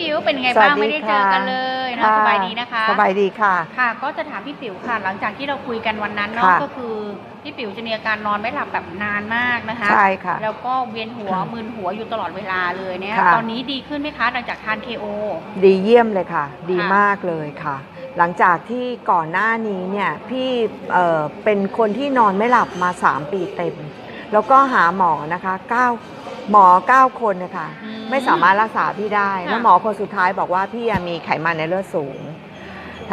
ปิ๋วเป็นไงสวับ้างสดีไม่ได้เจอกันค่ะเลยนะค่ะสบายดีนะคะสบายดีค่ะ ค่ะ ก็จะถามพี่ปิ๋วค่ะ หลังจากที่เราคุยกันวันนั้นเนาะค่ะก็คือพี่ปิ๋วจะมีอาการนอนไม่หลับแบบนานมากนะคะใช่ค่ะแล้วก็เวียนหัวค่ะมึนหัวอยู่ตลอดเวลาเลยเนี่ยค่ะ ตอนนี้ดีขึ้นไหมคะหลังจากทาน KO ดีเยี่ยมเลยค่ะ ดีค่ะมากเลยค่ะ หลังจากที่ก่อนหน้านี้เนี่ยพี่เอ่อเป็นคนที่นอนไม่หลับมา 3 ปีเต็ม แล้วก็หาหมอนะคะ9หมอ 9 คนนะคะอืไม่สามารถรักษาพี่ได้ ค่ะ แล้วหมอคนสุดท้ายบอกว่าพี่อะมีไขมันในเลือดสูง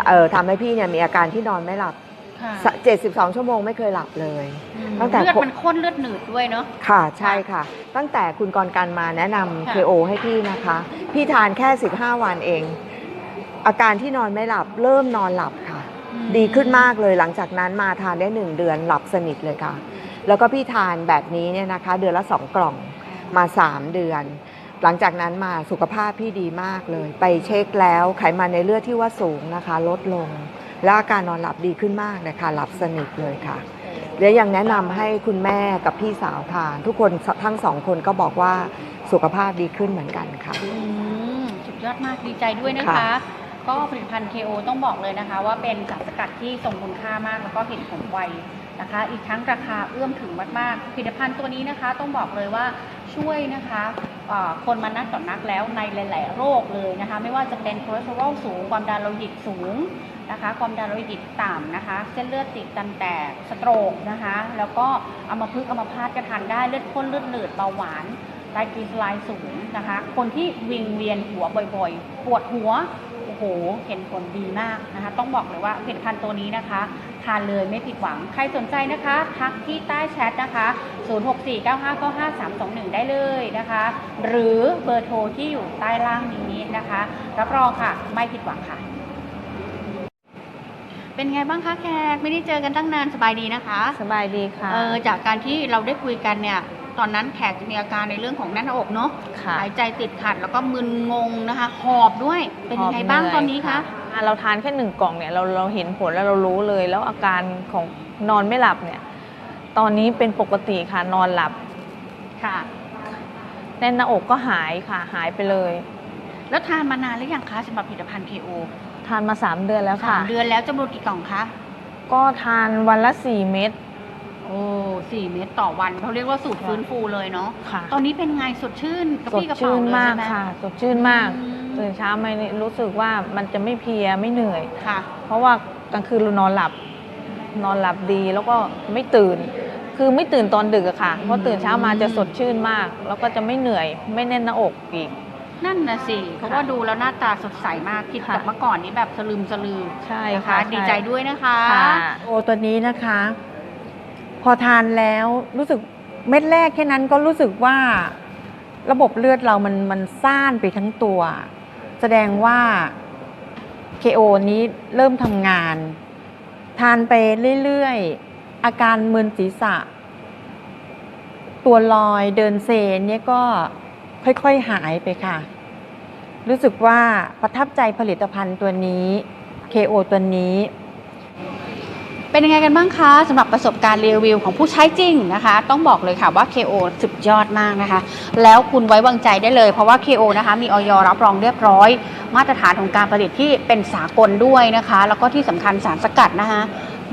เอ่อทำให้พี่เนี่ยมีอาการที่นอนไม่หลับ ค่ะ72 ชั่วโมงไม่เคยหลับเลย อืมตั้งแต่ เลือดมันข้นเลือดหนืดด้วยเนาะ ค่ะใช่ค่ะ ตั้งแต่คุณกรการมาแนะนำ ค่ะ KO ให้พี่นะคะ พี่ทานแค่ 15 วันเอง อาการที่นอนไม่หลับเริ่มนอนหลับค่ะ อืมดีขึ้นมากเลยหลังจากนั้นมาทานได้หนึ่งเดือนหลับสนิทเลยค่ะ แล้วก็พี่ทานแบบนี้เนี่ยนะคะ เดือนละสองกล่องมา 3 เดือน หลังจากนั้นมาสุขภาพพี่ดีมากเลย ไปเช็คแล้วไขมันในเลือดที่ว่าสูงนะคะ ลดลง แล้วอาการนอนหลับดีขึ้นมากเลยค่ะหลับสนิทเลยค่ะและยังแนะนำให้คุณแม่กับพี่สาวทาน ทุกคนทั้งสองคนก็บอกว่าสุขภาพดีขึ้นเหมือนกันค่ะอืมสุดยอดมากดีใจด้วยนะคะค่ะก็ผลิตภัณฑ์ KO ต้องบอกเลยนะคะ ว่าเป็นสารสกัดที่ทรงคุณค่ามากแล้วก็เห็นผลไว นะคะ อีกทั้งราคาเอื้อมถึงมากๆผลิตภัณฑ์ตัวนี้นะคะต้องบอกเลยว่าช่วยนะคะคนมานักต่อนักแล้วในหลาย ๆ โรคเลยนะคะ ไม่ว่าจะเป็นคอเลสเตอรอลสูง ความดันโลหิตสูงนะคะความดันโลหิตต่ำนะคะ เส้นเลือดตีบตันแตกสโตรกนะคะ แล้วก็เอัมาพฤกษ์อัมาพาตก็ทานได้เลือดข้นเลือดหนืดเบาหวานไตรกลีเซอไรด์สูงนะคะ คนที่วิงเวียนหัวบ่อย ๆ ปวดหัว โห เห็นผลดีมากนะคะ ต้องบอกเลยว่าผลิตภัณฑ์ตัวนี้นะคะทานเลยไม่ผิดหวัง ใครสนใจนะคะ ทักที่ใต้แชทนะคะ 0649595321 ได้เลยนะคะ หรือเบอร์โทรที่อยู่ใต้ล่างนี้นะคะ รับรองค่ะ ไม่ผิดหวังค่ะ เป็นไงบ้างคะแขก ไม่ได้เจอกันตั้งนานสบายดีนะคะ สบายดีค่ะ เออจากการที่เราได้คุยกันเนี่ย ตอนนั้นแขกจะมีอาการในเรื่องของแน่นหน้าอกเนาะค่ะหายใจติดขัดแล้วก็มึนงงนะคะ หอบด้วยเป็นยังไงบ้างหบเหตอนนี้คะ อะเราทานแค่หนึ่งกล่องเนี่ยเราเราเห็นผลแล้วเรารู้เลย แล้วอาการของนอนไม่หลับเนี่ย ตอนนี้เป็นปกติค่ะนอนหลับค่ะ แน่นหน้าอกก็หายค่ะหายไปเลย แล้วทานมานานหรือยังคะสำหรับผลิตภัณฑ์ KO ทานมา3เดือนแล้วสาค่ะ มเดือนแล้วจำนวนกี่กล่องคะก็ทานวันละ4เม็ด โอ้ สี่เม็ดต่อวันเขาเรียกว่าสูตรฟื้นฟูเลยเนาะค่ะตอนนี้เป็นไงสดชื่นกระสปดรี้กระเป๋าชื่นเลยมากใช่ไหมค่ะ สดชื่นมากอืมตื่นเช้ามานี่รู้สึกว่ามันจะไม่เพลียไม่เหนื่อย ค่ะ เพราะว่ากลางคืนเรานอนหลับ นอนหลับดีแล้วก็ไม่ตื่น คือไม่ตื่นตอนดึกอะค่ะเพราะตื่นเช้ามาจะสดชื่นมาก แล้วก็จะไม่เหนื่อย ไม่แน่นหน้าอกอีก นั่นนะสิเพราะว่าดูแล้วหน้าตาสดใสมากผิดกับค่ะ เมื่อก่อนนี้แบบสลืมสลือใช่นะคะค่ะดีใจด้วยนะคะค่ะโอตัวนี้นะคะ พอทานแล้วรู้สึกเม็ดแรกแค่นั้นก็รู้สึกว่าระบบเลือดเรามันมันซ่านไปทั้งตัว แสดงว่า KO นี้เริ่มทำงาน ทานไปเรื่อยๆ อาการมึนศีรษะ ตัวลอยเดินเซเนี่ยก็ค่อยๆหายไปค่ะ รู้สึกว่าประทับใจผลิตภัณฑ์ตัวนี้ KO ตัวนี้ เป็นยังไงกันบ้างคะสำหรับประสบการณ์รีวิวของผู้ใช้จริงนะคะ ต้องบอกเลยค่ะว่า KO สุดยอดมากนะคะ แล้วคุณไว้วางใจได้เลย เพราะว่า KO นะคะมีออยรับรองเรียบร้อย มาตรฐานของการผลิตที่เป็นสากลด้วยนะคะ แล้วก็ที่สำคัญสารสกัดนะคะ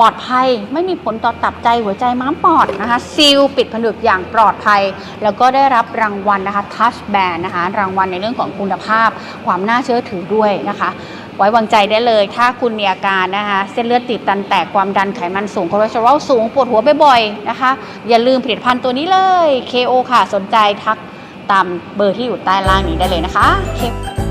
ปลอดภัยไม่มีผลต่อตับใจหัวใจม้ามปอดนะคะซีลปิดผนึกอย่างปลอดภัย แล้วก็ได้รับรางวัลนะคะทัชแบนนะคะรางวัลในเรื่องของคุณภาพ ความน่าเชื่อถือด้วยนะคะ ไว้วางใจได้เลย ถ้าคุณมีอาการนะคะ เส้นเลือดตีบตันแตกความดันไขมันสูงคอเลสเตอรอลสูงปวดหัวบ่อยๆนะคะ อย่าลืมผลิตภัณฑ์ตัวนี้เลย KO ค่ะสนใจทักตามเบอร์ที่อยู่ใต้ล่างนี้ได้เลยนะคะ KO